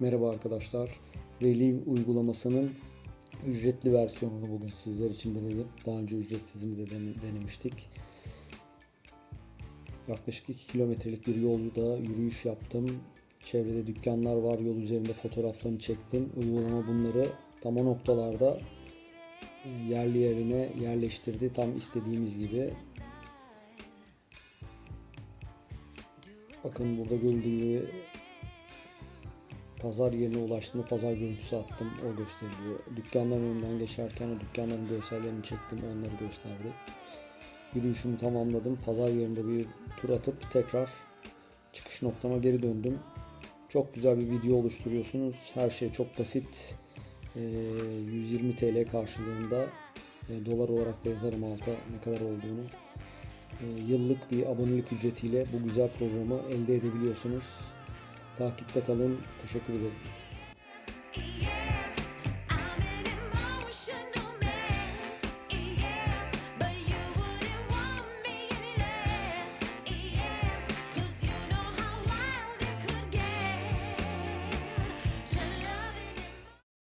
Merhaba arkadaşlar. Reliv uygulamasının ücretli versiyonunu bugün sizler için denedim. Daha önce ücretsizini de den- denemiştik. Yaklaşık 2 kilometrelik bir yolda yürüyüş yaptım. Çevrede dükkanlar var. Yol üzerinde fotoğraflarını çektim. Uygulama bunları tam o noktalarda yerli yerine yerleştirdi. Tam istediğimiz gibi. Bakın burada gördüğünüz gibi pazar yerine ulaştığımda pazar görüntüsü attım. O gösteriliyor. Dükkanların önünden geçerken o dükkanların görsellerini çektim. Onları gösterdi. Yürüyüşümü tamamladım. Pazar yerinde bir tur atıp tekrar çıkış noktama geri döndüm. Çok güzel bir video oluşturuyorsunuz. Her şey çok basit. Ee, 120 TL karşılığında e, dolar olarak da yazarım alta ne kadar olduğunu. Ee, yıllık bir abonelik ücretiyle bu güzel programı elde edebiliyorsunuz. Takipte kalın. Teşekkür ederim.